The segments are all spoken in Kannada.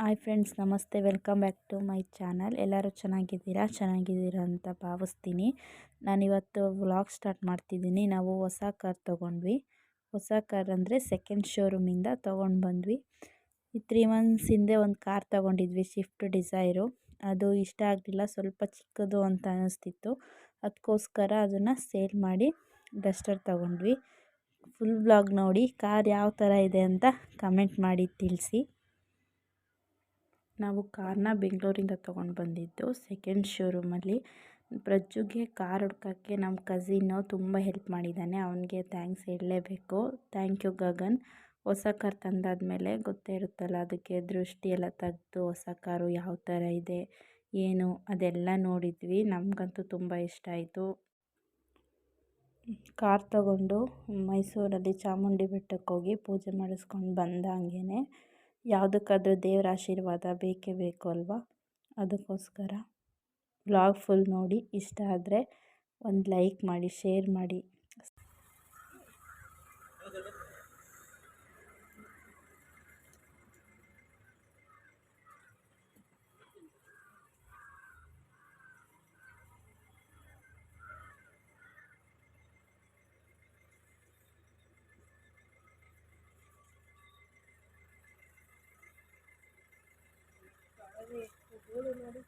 ಹಾಯ್ ಫ್ರೆಂಡ್ಸ್, ನಮಸ್ತೆ. Welcome back to my channel. ಎಲ್ಲರೂ ಚೆನ್ನಾಗಿದ್ದೀರಾ? ಚೆನ್ನಾಗಿದ್ದೀರಾ ಅಂತ ಭಾವಿಸ್ತೀನಿ. ನಾನಿವತ್ತು ವ್ಲಾಗ್ ಸ್ಟಾರ್ಟ್ ಮಾಡ್ತಿದ್ದೀನಿ. ನಾವು ಹೊಸ ಕಾರ್ ತೊಗೊಂಡ್ವಿ. ಹೊಸ ಕಾರ್ ಅಂದರೆ ಸೆಕೆಂಡ್ ಶೋರೂಮಿಂದ ತೊಗೊಂಡು ಬಂದ್ವಿ. ಈ ತ್ರೀ ಮಂತ್ಸ್ ಹಿಂದೆ ಒಂದು ಕಾರ್ ತೊಗೊಂಡಿದ್ವಿ ಶಿಫ್ಟ್ ಡಿಸೈರು ಅದು ಇಷ್ಟ ಆಗಲಿಲ್ಲ, ಸ್ವಲ್ಪ ಚಿಕ್ಕದು ಅಂತ ಅನ್ನಿಸ್ತಿತ್ತು ಅದಕ್ಕೋಸ್ಕರ ಅದನ್ನು ಸೇಲ್ ಮಾಡಿ ಡಸ್ಟರ್ ತೊಗೊಂಡ್ವಿ. ಫುಲ್ ವ್ಲಾಗ್ ನೋಡಿ, ಕಾರ್ ಯಾವ ಥರ ಇದೆ ಅಂತ ಕಮೆಂಟ್ ಮಾಡಿ ತಿಳಿಸಿ. ನಾವು ಕಾರ್ನ ಬೆಂಗಳೂರಿಂದ ತೊಗೊಂಡು ಬಂದಿದ್ದು ಸೆಕೆಂಡ್ ಶೋರೂಮಲ್ಲಿ ಪ್ರಜ್ಜುಗೆ ಕಾರ್ ಹುಡ್ಕೋಕ್ಕೆ ನಮ್ಮ ಕಝಿನ್ನು ತುಂಬ ಹೆಲ್ಪ್ ಮಾಡಿದ್ದಾನೆ ಅವನಿಗೆ ಥ್ಯಾಂಕ್ಸ್ ಹೇಳಲೇಬೇಕು. Thank you Gagan. ಹೊಸ ಕಾರ್ ತಂದಾದಮೇಲೆ ಗೊತ್ತೇ ಇರುತ್ತಲ್ಲ, ಅದಕ್ಕೆ ದೃಷ್ಟಿ ಎಲ್ಲ ತೆಗೆದು ಹೊಸ ಕಾರು ಯಾವ ಥರ ಇದೆ, ಏನು ಅದೆಲ್ಲ ನೋಡಿದ್ವಿ. ನಮಗಂತೂ ತುಂಬ ಇಷ್ಟ ಆಯಿತು. ಕಾರ್ ತಗೊಂಡು ಮೈಸೂರಲ್ಲಿ ಚಾಮುಂಡಿ ಬೆಟ್ಟಕ್ಕೆ ಹೋಗಿ ಪೂಜೆ ಮಾಡಿಸ್ಕೊಂಡು ಬಂದಂಗೆ ಯಾವುದಕ್ಕಾದ್ರೂ ದೇವರ ಆಶೀರ್ವಾದ ಬೇಕೇ ಬೇಕು ಅಲ್ವಾ? ಅದಕ್ಕೋಸ್ಕರ ವ್ಲಾಗ್ ಫುಲ್ ನೋಡಿ ಇಷ್ಟ ಆದರೆ ಒಂದು ಲೈಕ್ ಮಾಡಿ ಶೇರ್ ಮಾಡಿ. ನೋಡಿ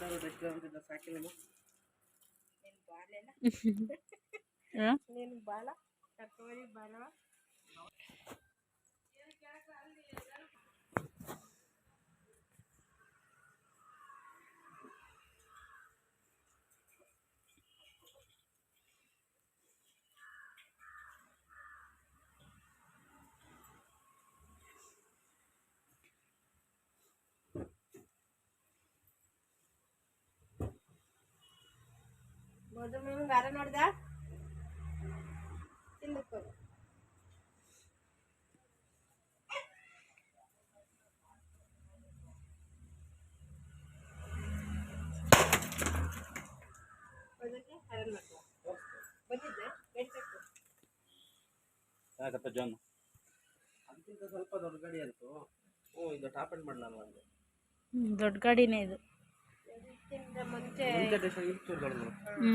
నాకు దగ్గర ఉంటుంది సైకిల్ నేను బాలేనా నేను బాల తక్కువ బాల ಮಾಡ್ಕೊ ಬಂದಿದ್ದೆ? ಬೆಟ್ಟಕ್ಕೆ ಯಾಕಪ್ಪ ಜಾನ್ ಅದಕ್ಕಿಂತ ಸ್ವಲ್ಪ ದೊಡ್ಡ ಗಾಡಿ ಅಂತು. ಓ ಇದು ಟಾಪ್ ಎಂಡ್ ಮಾಡಲ್ಲ ದೊಡ್ಡ ಗಾಡಿನೇ ಇದು. ಮುಂಚೆ ಇತ್ತು ದೊಡ್ಡದು ಹ್ಞೂ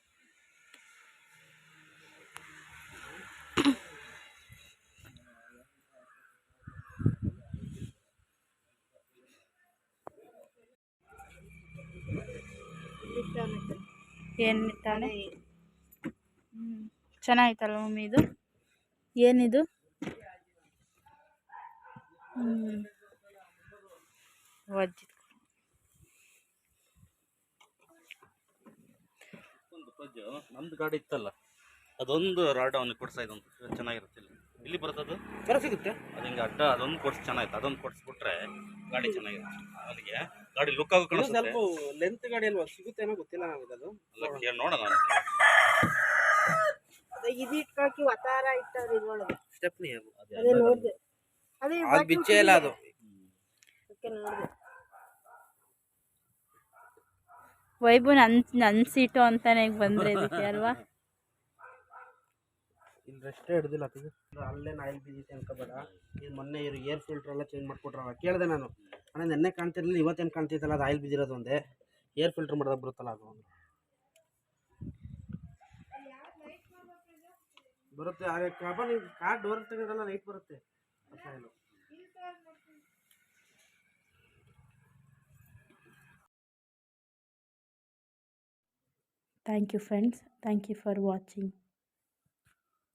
ಏನು ಹ್ಞೂ ಚೆನ್ನಾಗಿತ್ತಲ್ಲ ಮಮ್ಮಿ ಇದು? ಏನಿದು? ಹ್ಞೂ ವಜ್ಜಿ ಒಂದು ಪಜ್ಜು ನಮ್ದು ಗಾಡಿ ಇತ್ತಲ್ಲ ಅದೊಂದು ರಾಡ್ ಅವನಿಗೆ ಕೊಡ್ಸಾ ಇದೊಂದು ಚೆನ್ನಾಗಿರುತ್ತೆ ಇಲ್ಲಿ ಇಲ್ಲಿ ಅದು? ಬರ ಸಿಗುತ್ತೆ. ಅದು ಹಿಂಗೆ ಅಡ್ಡ ಅದೊಂದು ಕೊಡ್ಸ್ ಚೆನ್ನಾಗಿತ್ತು. ಅದೊಂದು ಕೊಡಿಸ್ಬಿಟ್ರೆ ಗಾಡಿ ಚೆನ್ನಾಗಿರುತ್ತೆ ಅವನಿಗೆ ಗಾಡಿ ಲುಕ್ ಆಗೋ ಕಾಣಿಸುತ್ತೆ. ಸ್ವಲ್ಪ ಲೆಂತ್ ಗಾಡಿ ಅಲ್ವಾ? ಸಿಗುತ್ತೇನೋ ಗೊತ್ತಿಲ್ಲ ನನಗೆ ಅದು. ಅಲ್ಲ ಕೇಳಿ ನೋಡೋಣ ಅದೇ ಇದು ಇಟ್ಕೊಳಕ್ಕೆ ವತಾರ ಇಟ್ಟವ್ರು ಇದ್ರೊಳಗೆ ಸ್ಟೆಪ್ನಿ ಅದೇ. ನೋಡ್ದೆ. ಅದೇ ಅದು ಬಿಚ್ಚೇ ಇಲ್ಲ ಅದು. ಓಕೆ ನೋಡ್ದೆ. ವೈಭವ್ ನನ್ನ ನನ್ನ ಸೀಟು ಅಂತಾನೆ ಬಂದ್ರೆ ಇದಕ್ಕೆ ಅಲ್ವಾ? ಇಲ್ಲಿ ರೆಸ್ಟೇ ಹಿಡ್ದಿಲ್ಲ ಅದು ಅಲ್ಲೇನು ಆಯಿಲ್ ಬಿದ್ದೈತೆ ಅನ್ಕೋಬೇಡ ಇದು ಮೊನ್ನೆ ಇವರು ಏರ್ ಫಿಲ್ಟರ್ ಎಲ್ಲ ಚೇಂಜ್ ಮಾಡಿಕೊಟ್ರಲ್ಲ, ಕೇಳಿದೆ ನಾನು. ಅಣ್ಣ, ನೆನ್ನೆ ಕಾಣ್ತಿರ್ಲಿಲ್ಲ, ಇವತ್ತೇನು ಕಾಣ್ತೈತಲ್ಲ ಅದು ಆಯಿಲ್ ಬಿದ್ದಿರೋದು ಒಂದೇ ಏರ್ ಫಿಲ್ಟ್ರ್ ಮಾಡಿದಾಗ ಬರುತ್ತಲ್ಲ ಅದು ಒಂದು ಬರುತ್ತೆ ಹಾಗೆ ಕಬನ್ ಕಾರ್ ಡೋರ್ ತೆಗೆದಲ್ಲ ಲೈಟ್ ಬರುತ್ತೆ. Thank you friends thank you for watching